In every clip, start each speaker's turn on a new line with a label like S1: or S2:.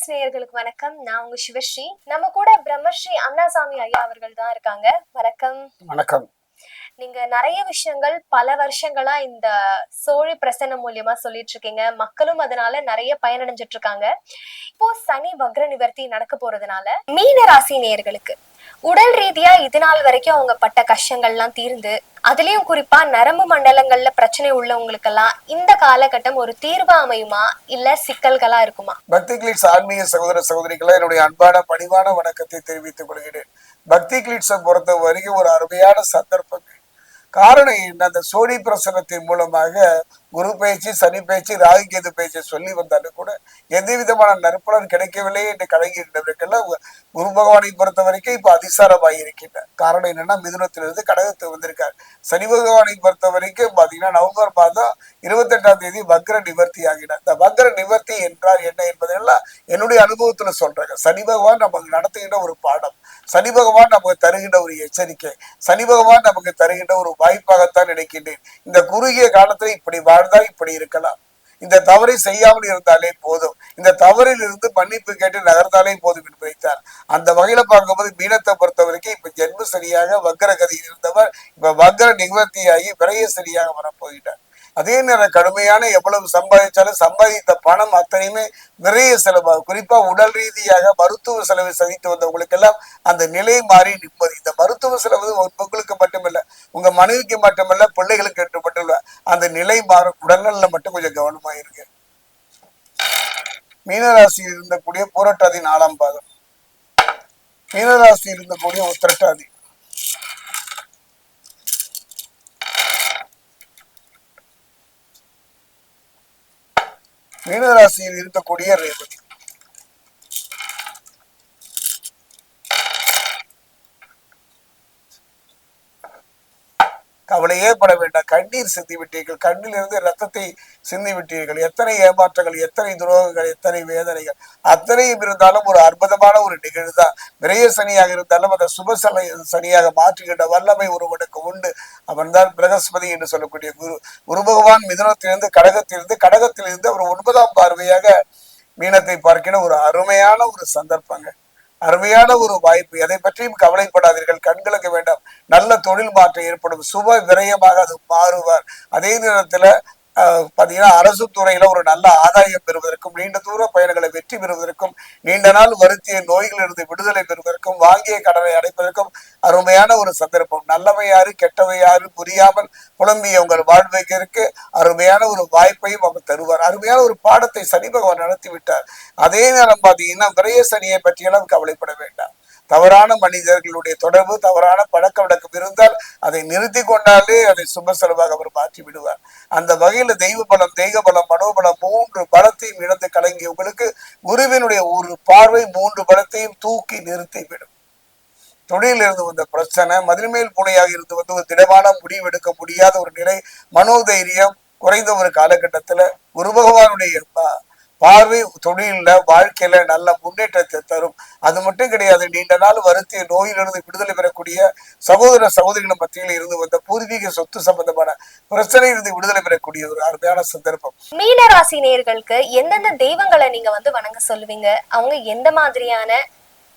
S1: Glitz நேயர்களுக்கு வணக்கம். நான் உங்க சிவஸ்ரீ. நம்ம கூட பிரம்மஸ்ரீ அண்ணாசாமி ஐயா அவர்கள் தான் இருக்காங்க. வணக்கம்.
S2: வணக்கம்.
S1: நீங்க நிறைய விஷயங்கள் பல வருஷங்களா இந்த சோழி பிரசன்னம் மூலியமா சொல்லிட்டு இருக்கீங்க. மக்களும் அதனால நிறைய பயனடைஞ்சிட்டு இருக்காங்க. இப்போ சனி வக்ர நிவர்த்தி நடக்க போறதுனால மீன ராசி நேயர்களுக்கு உடல் ரீதியா இது நாள் வரைக்கும் அவங்க பட்ட கஷ்டங்கள்லாம் தீர்ந்து அதுலயும் குறிப்பா நரம்பு மண்டலங்கள்ல பிரச்சனை உள்ளவங்களுக்கெல்லாம் இந்த காலகட்டம் ஒரு தீர்வா அமையுமா? இல்ல சிக்கல்களா இருக்குமா?
S2: பக்தி கிளிட்ஸ் ஆன்மீக சகோதர சகோதரிகளை என்னுடைய அன்பான பணிவான வணக்கத்தை தெரிவித்துக் கொள்கிறேன். பக்தி கிளிட்ஸை பொறுத்த வரைக்கும் ஒரு அருமையான சந்தர்ப்பம் காரணம் என்ன? அந்த சோழி பிரசனத்தின் மூலமாக குரு பயிற்சி சனி பயிற்சி ராகு கேது பயிற்சி சொல்லி வந்தாலும் கூட எந்த விதமான நற்பலன் கிடைக்கவில்லை என்று கலங்கின்றவர்களெல்லாம் குரு பகவானை பொறுத்த வரைக்கும் இப்ப அதிசாரமாக இருக்கின்ற காரணம் என்னன்னா மிதுனத்திலிருந்து கடகத்துக்கு வந்திருக்கார். சனி பகவானை பொறுத்த வரைக்கும் பாத்தீங்கன்னா நவம்பர் மாதம் இருபத்தி எட்டாம் தேதி வக்ர நிவர்த்தி ஆகினார். இந்த வக்ர நிவர்த்தி என்றால் என்ன என்பதெல்லாம் என்னுடைய அனுபவத்துல சொல்றாங்க. சனி பகவான் நமக்கு நடத்துகின்ற ஒரு பாடம். சனி பகவான் நமக்கு தருகின்ற ஒரு எச்சரிக்கை. சனி பகவான் நமக்கு தருகின்ற ஒரு வாய்ப்பாகத்தான் நினைக்கின்றேன். இந்த குறுகிய காலத்துல இப்படி வாழ்ந்தால் இப்படி இருக்கலாம். இந்த தவறை செய்யாமல் இருந்தாலே போதும். இந்த தவறில் இருந்து மன்னிப்பு கேட்டு நகர்ந்தாலே போதும் என்று வைத்தார் அந்த வகையில பார்க்கும்போது மீனத்தை பொறுத்த வரைக்கும் இப்ப ஜென்ம சரியாக வக்கர கதியில் இருந்தவர் இப்ப வக்கர நிவர்த்தியாகி விரைய சரியாக வரப்போகிறார் அதே நேரம் கடுமையான எவ்வளவு சம்பாதிச்சாலும் சம்பாதித்த பணம் அத்தனையுமே நிறைய செலவாகும். குறிப்பா உடல் ரீதியாக மருத்துவ செலவை சதித்து வந்தவங்களுக்கு எல்லாம் அந்த நிலை மாறி நிம்மதி இந்த மருத்துவ செலவு உங்களுக்கு மட்டுமல்ல உங்க மனைவிக்கு மட்டுமல்ல பிள்ளைகளுக்கு என்று மட்டுமல்ல அந்த நிலை மாறும். உடல்நல மட்டும் கொஞ்சம் கவனமா இருங்க. மீனராசியில் இருந்தக்கூடிய பூரட்டாதி நாலாம் பாதம். மீனராசியில் இருந்தக்கூடிய உத்திரட்டாதி. மீனராசியில் இருக்கக்கூடிய ரேவதி. கவலையே பட வேண்டாம். கண்ணீர் சிந்தி விட்டீர்கள். கண்ணிலிருந்து ரத்தத்தை சிந்தி விட்டீர்கள். எத்தனை ஏமாற்றங்கள் எத்தனை துரோகங்கள் எத்தனை வேதனைகள். அத்தனையும் இருந்தாலும் ஒரு அற்புதமான ஒரு நிகழ்வுதான் விரைய சனியாக இருந்தாலும் அதை சுப சனியாக மாற்றுகின்ற வல்லமை ஒருவனுக்கு உண்டு. அவன்தான் பிரகஸ்பதி என்று சொல்லக்கூடிய குரு. குரு பகவான் மிதனத்திலிருந்து கடகத்திலிருந்து கடகத்திலிருந்து அவர் ஒன்பதாம் பார்வையாக மீனத்தை பார்க்கிற ஒரு அருமையான ஒரு சந்தர்ப்பங்க. அருமையான ஒரு வாய்ப்பு. எதை பற்றியும் கவலைப்படாதீர்கள். கண்களுக்கு வேண்டாம். நல்ல தொழில் மாற்றம் ஏற்படும். சுப விரயமாக அது மாறுவார். அதே நேரத்துல பார்த்தீங்கன்னா பாத்தீங்கன்னா அரசு துறையில ஒரு நல்ல ஆதாயம் பெறுவதற்கும் நீண்ட தூர பயணங்களை வெற்றி பெறுவதற்கும் நீண்ட நாள் வருத்திய நோய்களிலிருந்து விடுதலை பெறுவதற்கும் வாங்கிய கடனை அடைப்பதற்கும் அருமையான ஒரு சந்தர்ப்பம். நல்லவையாறு கெட்டவையாறு புரியாமல் புலம்பிய உங்கள் வாழ்வைக்கு அருமையான ஒரு வாய்ப்பையும் அவர் தருவார். அருமையான ஒரு பாடத்தை சனி பகவான் நடத்தி விட்டார். அதே நேரம் பாத்தீங்கன்னா விரைய சனியை பற்றியெல்லாம் கவலைப்பட வேண்டாம். தவறான மனிதர்களுடைய தொடர்பு தவறான பழக்க வழக்கம் இருந்தால் அதை நிறுத்தி கொண்டாலே அதை சுப செலவாக அவர் மாற்றி விடுவார். அந்த வகையில தெய்வ பலம் தெய்வ பலம் மனோபலம் மூன்று பலத்தையும் இழந்து கலங்கிய உங்களுக்கு குருவினுடைய ஒரு பார்வை மூன்று பலத்தையும் தூக்கி நிறுத்தி விடும். தொழிலில் இருந்து வந்த பிரச்சனை மதில்மேல் பூனையாக இருந்து வந்து ஒரு திடமான முடிவெடுக்க முடியாத ஒரு நிலை மனோதைரியம் குறைந்த ஒரு காலகட்டத்துல குரு பகவானுடைய பார்வை தொழில வாழ்க்கையில நல்ல முன்னேற்றத்தை தரும். அது மட்டும் கிடையாது நீண்ட நாள் வருத்திய நோயிலிருந்து விடுதலை பெறக்கூடிய சகோதர சகோதரிகள் மத்தியில் இருந்து வந்த பூர்வீக சொத்து சம்பந்தமான பிரச்சனையிலிருந்து விடுதலை பெறக்கூடிய ஒரு அருமையான சந்தர்ப்பம்.
S1: மீன ராசி நேயர்களுக்கு எந்தெந்த தெய்வங்களை நீங்க வந்து வணங்க சொல்லுவீங்க? அவங்க எந்த மாதிரியான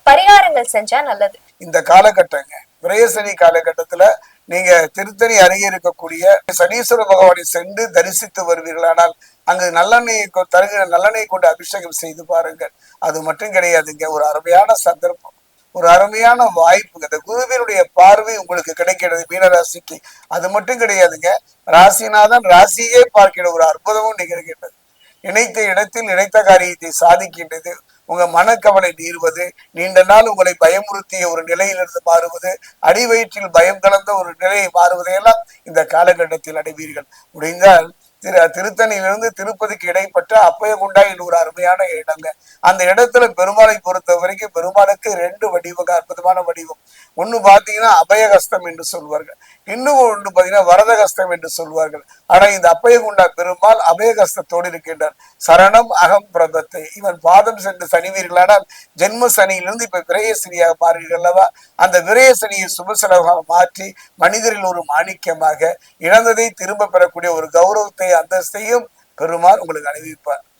S1: பரிகாரங்கள் செஞ்சா நல்லது?
S2: இந்த காலகட்டங்க விரயசனி காலகட்டத்துல நீங்க திருத்தணி அருகே இருக்கக்கூடிய சனீஸ்வர பகவானை சென்று தரிசித்து வருவீர்களானால் அங்கு நல்லெண்ணெயை தருகிற நல்லெண்ணெயை கொண்டு அபிஷேகம் செய்து பாருங்கள். அது மட்டும் கிடையாதுங்க ஒரு அருமையான சந்தர்ப்பம். ஒரு அருமையான வாய்ப்புங்க இந்த குருவினுடைய பார்வை உங்களுக்கு கிடைக்கிறது மீனராசிக்கு அது மட்டும் கிடையாதுங்க ராசிநாதன் ராசியே பார்க்கிற ஒரு அற்புதமும் நிகழ்கின்றது. நினைத்த இடத்தில் நினைத்த காரியத்தை சாதிக்கின்றது. உங்க மனக்கவலை நீர்வது நீண்ட நாள் உங்களை பயமுறுத்திய ஒரு நிலையிலிருந்து மாறுவது அடி வயிற்றில் பயம் கலந்த ஒரு நிலையை மாறுவதையெல்லாம் இந்த காலகட்டத்தில் அடைவீர்கள். முடிந்தால் திரு திருத்தணியிலிருந்து திருப்பதிக்கு இடைப்பட்ட அப்பயகுண்டா என்று ஒரு அருமையான இடங்க. அந்த இடத்துல பெருமாளை பொறுத்த வரைக்கும் பெருமாளுக்கு ரெண்டு வடிவங்க அற்புதமான வடிவம். ஒண்ணு பாத்தீங்கன்னா அபயகஸ்தம் என்று சொல்வார்கள். இன்னும் ஒன்று பார்த்தீங்கன்னா வரதகஸ்தம் என்று சொல்வார்கள். ஆனால் இந்த அப்பயகுண்டா பெருமாள் அபயகஸ்தத்தோடு இருக்கின்றார். சரணம் அகம் பிரதத்தை. இவன் பாதம் சென்று சனிவீர்களானால் ஜென்ம சனியிலிருந்து இப்ப விரய சனியாக அல்லவா? அந்த விரய சனியை சுபசலமாக மாற்றி மனிதரில் ஒரு மாணிக்கமாக இழந்ததை திரும்ப பெறக்கூடிய ஒரு கௌரவத்தை அந்தஸ்தையும் பெருமாள் உங்களுக்கு அணிவிப்பார்.